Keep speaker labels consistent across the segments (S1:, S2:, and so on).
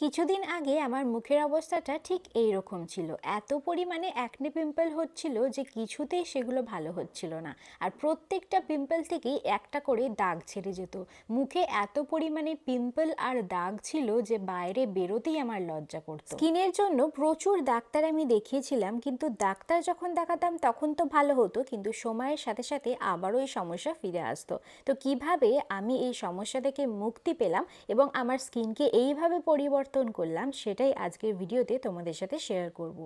S1: কিছুদিন আগে আমার মুখের অবস্থাটা ঠিক এই রকম ছিল। এত পরিমাণে অ্যাকনে পিম্পল হচ্ছিল যে কিছুতেই সেগুলো ভালো হচ্ছিল না। আর প্রত্যেকটা পিম্পল থেকেই একটা করে দাগ ছেড়ে যেত। মুখে এত পরিমাণে পিম্পল আর দাগ ছিল যে বাইরে বেরোতেই আমার লজ্জা করতো। স্কিনের জন্য প্রচুর ডাক্তার আমি দেখিয়েছিলাম, কিন্তু ডাক্তার যখন দেখাতাম তখন তো ভালো হতো, কিন্তু সময়ের সাথে সাথে আবারও এই সমস্যা ফিরে আসতো। তো কীভাবে আমি এই সমস্যা থেকে মুক্তি পেলাম এবং আমার স্কিনকে এইভাবে পরিবর্তন করলাম, সেটাই আজকের ভিডিওতে তোমাদের সাথে শেয়ার করব।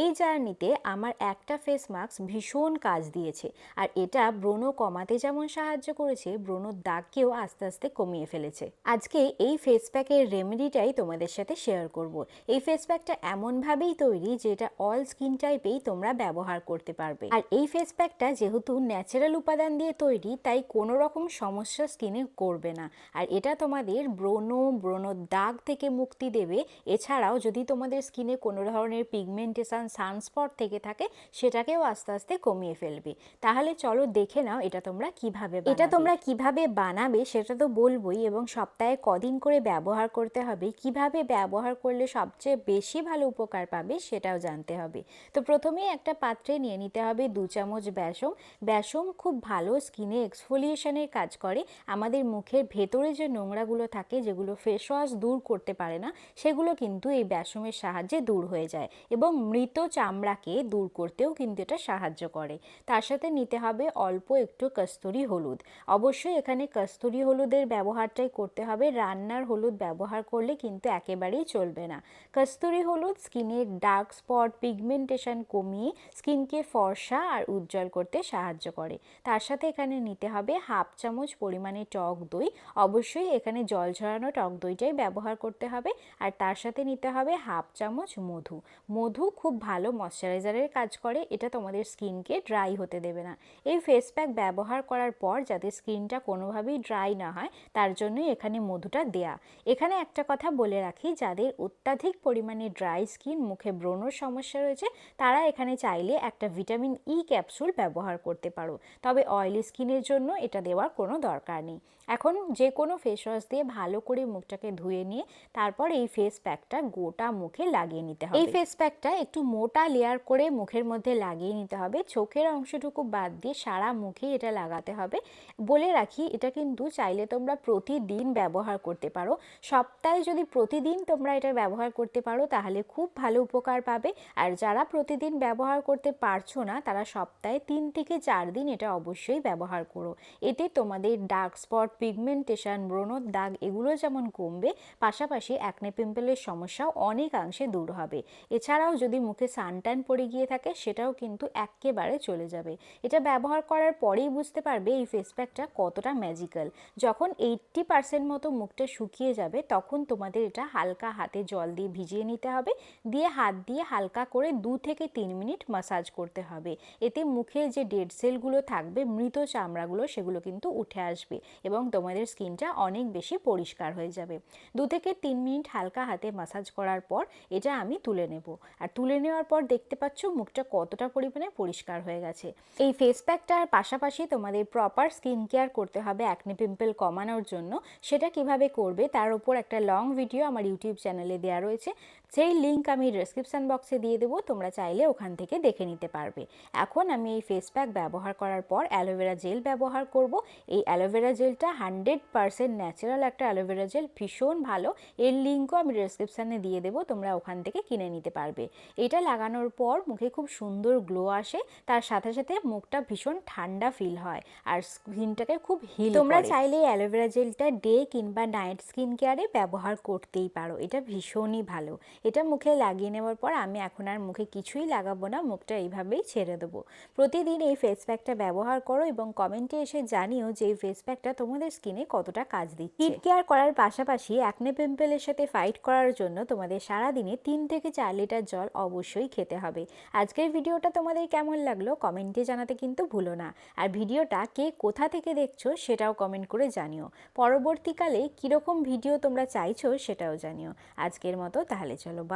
S1: এই জার্নিতে আমার একটা ফেস মাস্ক ভীষণ কাজ দিয়েছে, আর এটা ব্রণ কমাতে যেমন সাহায্য করেছে, ব্রণর দাগকেও আস্তে আস্তে কমিয়ে ফেলেছে আজকে এই ফেস প্যাকের রেমেডিটাই তোমাদের সাথে শেয়ার করব। এই ফেস প্যাকটা এমনভাবেই তৈরি যেটা অল স্কিন টাইপেই তোমরা ব্যবহার করতে পারবে আর এই ফেস প্যাকটা যেহেতু ন্যাচারাল উপাদান দিয়ে তৈরি, তাই কোনো রকম সমস্যা স্কিনে করবে না আর এটা তোমাদের ব্রণ, ব্রণর দাগ থেকে মুক্তি দেবে। এছাড়াও যদি তোমাদের স্কিনে কোনো ধরনের পিগমেন্টেশন সানস্পট থেকে থাকে, সেটাকেও আস্তে আস্তে কমিয়ে ফেলবে। তাহলে চলো দেখে নাও এটা তোমরা কীভাবে এটা তোমরা কীভাবে বানাবে সেটা তো বলবোই এবং সপ্তাহে কদিন করে ব্যবহার করতে হবে। কীভাবে ব্যবহার করলে সবচেয়ে বেশি ভালো উপকার পাবে সেটাও জানতে হবে। তো প্রথমেই একটা পাত্রে নিয়ে নিতে হবে দু চামচ বেসম বেসম খুব ভালো স্কিনে এক্সফোলিয়েশনের কাজ করে। আমাদের মুখের ভেতরে যে নোংরাগুলো থাকে, যেগুলো ফেস ওয়াশ দূর করতে পারে না সেগুলো কিন্তু এই ব্যাসমের সাহায্যে দূর হয়ে যায় এবং মৃত চামড়াকে দূর করতেও কিন্তু এটা সাহায্য করে। তার সাথে নিতে হবে অল্প একটু কস্তুরি হলুদ। অবশ্যই এখানে কস্তুরি হলুদের ব্যবহারটাই করতে হবে। রান্নার হলুদ ব্যবহার করলে কিন্তু একেবারেই চলবে না। কস্তুরি হলুদ স্কিনের ডার্ক স্পট পিগমেন্টেশন কমিয়ে স্কিনকে ফর্সা আর উজ্জ্বল করতে সাহায্য করে। তার সাথে এখানে নিতে হবে হাফ চামচ পরিমাণে টক দই। অবশ্যই এখানে জল ঝরানো টক দইটাই ব্যবহার করতে হবে। আর তার সাথে নিতে হবে হাফ চামচ মধু। মধু খুব ভালো ময়শ্চারাইজারের কাজ করে, এটা তোমাদের স্কিনকে ড্রাই হতে দেবে না। এই ফেস প্যাক ব্যবহার করার পর যাতে স্কিনটা কোনোভাবেই ড্রাই না হয়, তার জন্যই এখানে মধুটা দেয়া। এখানে একটা কথা বলে রাখি, যাদের অত্যাধিক পরিমাণে ড্রাই স্কিন, মুখে ব্রণর সমস্যা রয়েছে, তারা এখানে চাইলে একটা ভিটামিন ই ক্যাপসুল ব্যবহার করতে পারো। তবে অয়েলি স্কিনের জন্য এটা দেওয়ার কোনো দরকার নেই। এখন যে কোনো ফেস ওয়াশ দিয়ে ভালো করে মুখটাকে ধুয়ে নিয়ে, তারপর এই ফেস প্যাকটা গোটা মুখে লাগিয়ে নিতে হবে। এই ফেস প্যাকটা একটু মোটা লেয়ার করে মুখের মধ্যে লাগিয়ে নিতে হবে। চোখের অংশটুকু বাদ দিয়ে সারা মুখে এটা লাগাতে হবে। বলে রাখি এটা কিন্তু চাইলে তোমরা প্রতিদিন ব্যবহার করতে পারো। সপ্তাহে যদি প্রতিদিন তোমরা এটা ব্যবহার করতে পারো তাহলে খুব ভালো উপকার পাবে। আর যারা প্রতিদিন ব্যবহার করতে পারছ না তারা সপ্তাহে তিন থেকে চার দিন এটা অবশ্যই ব্যবহার করো। এতে তোমাদের ডার্ক স্পট পিগমেন্টেশন ব্রণর দাগ এগুলো যেমন কমবে পাশাপাশি অ্যাকনে পিম্পলের সমস্যাও অনেকাংশে দূর হবে। এছাড়াও যদি মুখে সানটান পড়ে গিয়ে থাকে, সেটাও কিন্তু একেবারে চলে যাবে। এটা ব্যবহার করার পরেই বুঝতে পারবে এই ফেস প্যাকটা কতটা ম্যাজিক্যাল যখন এইট্টি পার্সেন্ট মতো মুখটা শুকিয়ে যাবে, তখন তোমাদের এটা হালকা হাতে জল দিয়ে ভিজিয়ে নিতে হবে। দিয়ে হাত দিয়ে হালকা করে দু থেকে তিন মিনিট মাসাজ করতে হবে। এতে মুখে যে ডেড সেলগুলো থাকবে, মৃত চামড়াগুলো, সেগুলো কিন্তু উঠে আসবে এবং তোমাদের স্কিনটা অনেক বেশি পরিষ্কার হয়ে যাবে। দু থেকে তিন মিনিট হালকা হাতে মাসাজ করার পর এটা আমি তুলে নেব। আর তুলে নেওয়ার পর দেখতে পাচ্ছ মুখটা কতটা পরিমাণে পরিষ্কার হয়ে গেছে। এই ফেস প্যাকটার পাশাপাশি তোমাদের প্রপার স্কিন কেয়ার করতে হবে অ্যাকনে পিম্পল কমানোর জন্য। সেটা কীভাবে করবে তার উপর একটা লং ভিডিও আমার ইউটিউব চ্যানেলে দেওয়া রয়েছে। সেই লিঙ্ক আমি ডিসক্রিপশান বক্সে দিয়ে দেবো, তোমরা চাইলে ওখান থেকে দেখে নিতে পারবে। এখন আমি এই ফেস প্যাক ব্যবহার করার পর অ্যালোভেরা জেল ব্যবহার করব। এই অ্যালোভেরা জেলটা হান্ড্রেড পারসেন্ট ন্যাচারাল একটা অ্যালোভেরা জেল ভীষণ ভালো। এর লিঙ্কও আমি ডিসক্রিপশানে দিয়ে দেবো তোমরা ওখান থেকে কিনে নিতে পারবে। এটা লাগানোর পর মুখে খুব সুন্দর গ্লো আসে তার সাথে সাথে মুখটা ভীষণ ঠান্ডা ফিল হয় আর স্কিনটাকে খুব হিল তোমরা চাইলে অ্যালোভেরা জেলটা ডে কিংবা নাইট স্কিন কেয়ারে ব্যবহার করতেই পারো এটা ভীষণই ভালো। এটা মুখে লাগিয়ে নেওয়ার পর আমি এখন আর মুখে কিছুই লাগাবো না মুখটা এইভাবেই ছেড়ে দেবো। প্রতিদিন এই ফেস প্যাকটা ব্যবহার করো এবং কমেন্টে এসে জানিও যে এই ফেস প্যাকটা তোমাদের স্কিনে কতটা কাজ দিচ্ছে। হিট কেয়ার করার পাশাপাশি অ্যাকনে পিম্পলের সাথে ফাইট করার জন্য তোমাদের সারা দিনে তিন থেকে চার লিটার জল অবশ্যই খেতে হবে। আজকের ভিডিওটা তোমাদের কেমন লাগল কমেন্টে জানাতে কিন্তু ভুলো না। আর ভিডিওটা কে কোথা থেকে দেখছ সেটাও কমেন্ট করে জানিও। পরবর্তীকালে কীরকম ভিডিও তোমরা চাইছো সেটাও জানিও। আজকের মতো, তাহলে চলো, বা